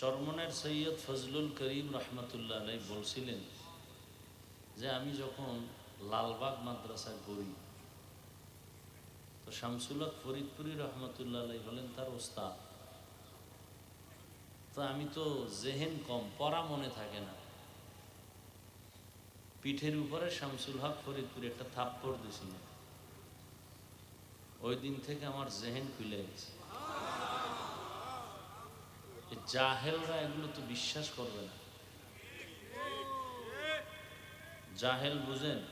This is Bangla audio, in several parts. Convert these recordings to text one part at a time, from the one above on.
চরমনের সৈয়দ ফজলুল করিম রহমতুল্লাহ আলাই বলছিলেন যে আমি যখন লালবাগ মাদ্রাসায় পড়ি, তো শামসুল্লাহ ফরিদপুরি রহমতুল্লাহ আলাই হলেন তার ওস্তাদ, তো আমি তো জেহেন কম, পড়া মনে থাকে না। পিঠের উপরে শামসুল হক ফরিদপুরি একটা থাপ্পড় দিছিল ওই দিন থেকে আমার জেহেন খুলে গেছে। জাহেলরা এগুলো তো বিশ্বাস করবে না। জাহেল বুঝেন?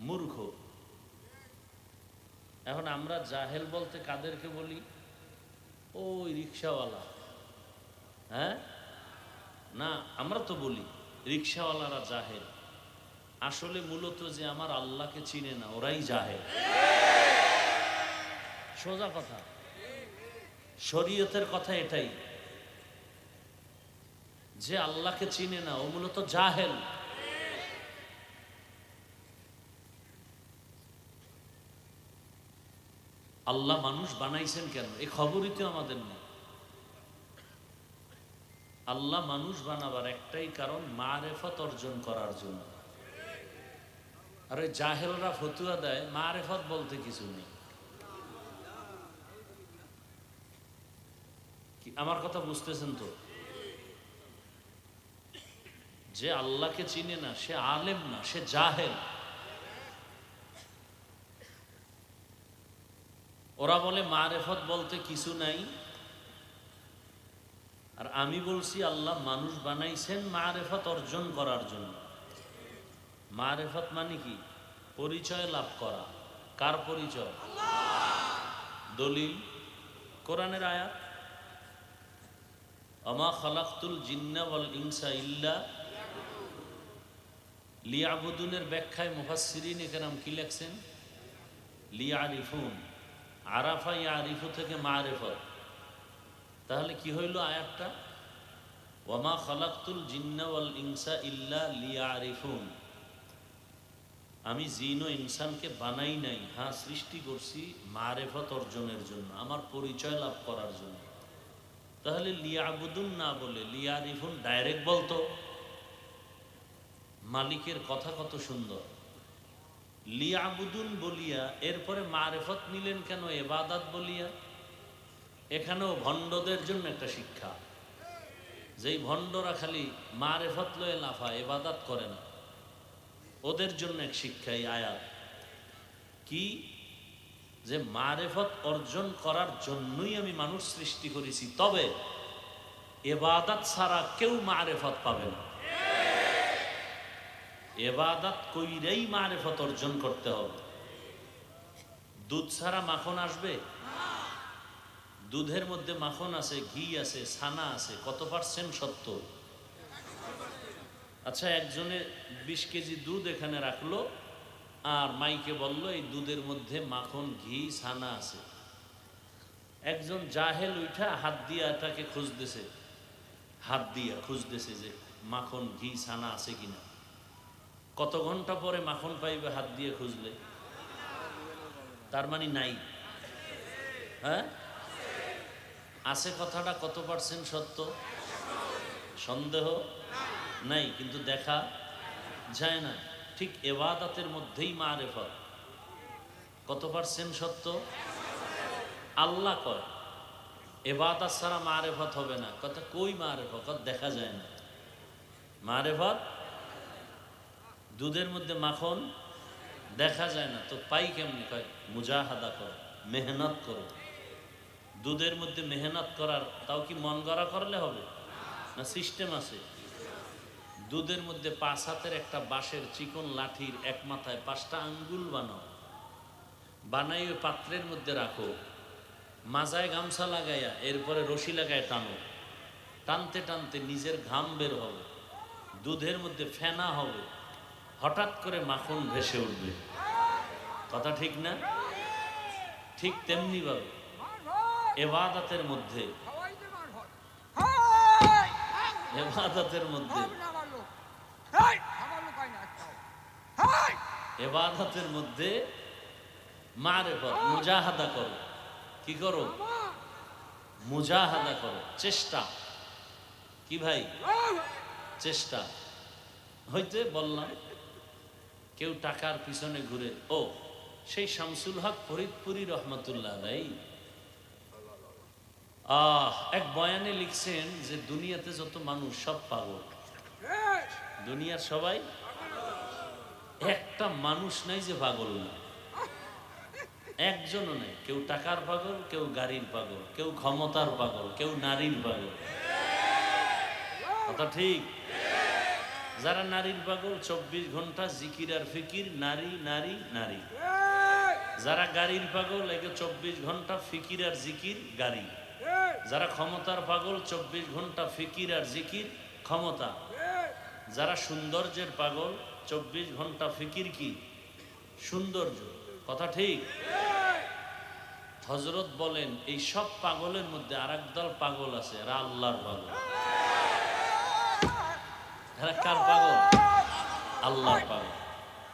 মূর্খ। এখন আমরা জাহেল বলতে কাদেরকে বলি? ওই রিক্সাওয়ালা। হ্যাঁ? না, আমরা তো বলি, রিক্সাওয়ালারা জাহেল। আসলে মূলত যে আমার আল্লাহকে চিনে না, ওরাই জাহেল। সোজা কথা। শরীয়তের কথা এটাই। যে আল্লাহকে চিনে না, ও মূলত জাহেল। আল্লাহ মানুষ বানাইছেন কেন? এই খবরই তো আমাদের নেই। আল্লাহ মানুষ বানাবার একটাই কারণ মারেফত অর্জন করার জন্য। আর ওই জাহেলরা ফতুয়া দেয়, মারেফত বলতে কিছু নেই। আমার কথা বুঝতেছেন তো? যে আল্লাহকে চিনে না সে আলেম না সে জাহেল। ওরা বলে মারেফত বলতে কিছু নাই। আর আমি বলছি আল্লাহ মানুষ বানাইছেন মারেফত অর্জন করার জন্য। মারেফত মানে কি? পরিচয় লাভ করা। কার পরিচয়? দলিল? কোরআনের আয়াত? আমা খালাক্তুল ইল্লা লিয়াবুদুনের ব্যাখ্যায় মুফাসসিরিন একরাম কি লেখছেন? লিয়ারিফুন। আরাফা ইয়ারিফু থেকে মারেফত তাহলে কি হইল আয়াতটা? ইনসা ইল্লা লিয়ারিফুন। আমি জিন ও ইনসানকে বানাই নাই হ্যাঁ সৃষ্টি করছি মারেফত অর্জনের জন্য, আমার পরিচয় লাভ করার জন্য। তাহলে লিয়াবুদুন না বলে লিয়ারিফুন ডাইরেক্ট বলতো, মালিকের কথা কত সুন্দর। লিয়াবুদুন বলিয়া, এরপরে মারেফত নিলেন কেন, এবাদাত বলিয়া? এখানেও ভণ্ডদের জন্য একটা শিক্ষা। যেই ভণ্ডরা খালি মারেফত লয়ে লাফা, এবাদাত করে না, ওদের জন্য এক শিক্ষা এই আয়াত। কি? যে মারেফত অর্জন করার জন্যই আমি মানুষ সৃষ্টি করেছি। তবে এবাদাত ছাড়া কেউ মারেফত পাবে না। এবাদাত কইরেই মারেফত অর্জন করতে হবে। দুধ ছাড়া মাখন আসবে? দুধের মধ্যে মাখন আছে, ঘি আছে, ছানা আছে, কত পার্সেন্ট সত্য? আচ্ছা একজনে বিশ কেজি দুধ এখানে রাখল আর মাইকে বলল, এই দুধের মধ্যে মাখন, ঘি, ছানা আছে। একজন জাহেল উঠা হাত দিয়া এটাকে খুঁজতেছে। হাত দিয়া খুঁজতেছে যে মাখন, ঘি, ছানা আছে কিনা। কত ঘণ্টা পরে মাখন পাইবে, হাত দিয়ে খুঁজলে। তার মানে নাই। হ্যাঁ? আছে কথাটা কত পার্সেন্ট সত্য? সন্দেহ? নাই। কিন্তু দেখা যায় না। ঠিক এবাদাতের মধ্যেই মারেফত। কত পার্সেন্ট সত্য? আল্লাহ কয়, এবাদাত ছাড়া মারেফত হবে না। কথা কই মারেফত? দেখা যায় না। মারেফত? দুধের মধ্যে মাখন? দেখা যায় না। তো পাই কেমনি? কয়, মুজাহাদা করো, মেহনত করো। দুধের মধ্যে মেহনত করার, তাও কি মন গড়া করলে হবে? না সিস্টেম আছে? দুধের মধ্যে পাঁচ হাতের একটা বাঁশের চিকন লাঠির এক মাথায় পাঁচটা আঙ্গুল বানাও। বানাই ওই পাত্রের মধ্যে রাখো। মাজায় গামছা লাগাইয়া এরপরে রশি লাগায় টানো। টানতে টানতে নিজের ঘাম বের হবে। দুধের মধ্যে ফেনা হবে। হঠাৎ করে মাখন ভেসে উঠবে। কথা ঠিক না? ঠিক তেমনি ভাবে এবাদাতের মধ্যে। এবাদাতের মধ্যে। এবাদাতের মধ্যে মারেফত মুজাহাদা করো। কি করো? মুজাহাদা করো। চেষ্টা। কি ভাই? চেষ্টা। হইতে বললাম কেউ টাকার পিছনে ঘুরে ও সেই শামসুল হক ফরিদপুরি রহমতুল্লাহ ভাই আহ এক বয়ানে লিখছেন যে দুনিয়াতে যত মানুষ সব পাগল। দুনিয়ার সবাই একটা মানুষ নাই যে পাগল না। একজনও নেই। কেউ টাকার পাগল, কেউ গাড়ির পাগল, কেউ ক্ষমতার পাগল, কেউ নারীর পাগল। কথা ঠিক? যারা নারীর পাগল, চব্বিশ ঘণ্টা জিকির আর ফিকির, নারী নারী নারী। যারা গাড়ির পাগল, একে চব্বিশ ঘণ্টা ফিকির আর জিকির, গাড়ি। যারা ক্ষমতার পাগল, চব্বিশ ঘণ্টা ফিকির আর জিকির, ক্ষমতা। যারা সৌন্দর্যের পাগল, চব্বিশ ঘণ্টা ফিকির কি? সৌন্দর্য, কথা ঠিক? হজরত বলেন, এই সব পাগলের মধ্যে আর দল পাগল আছে, এরা আল্লাহর পাগল। এরা কার পাগল? আল্লাহর পাগল।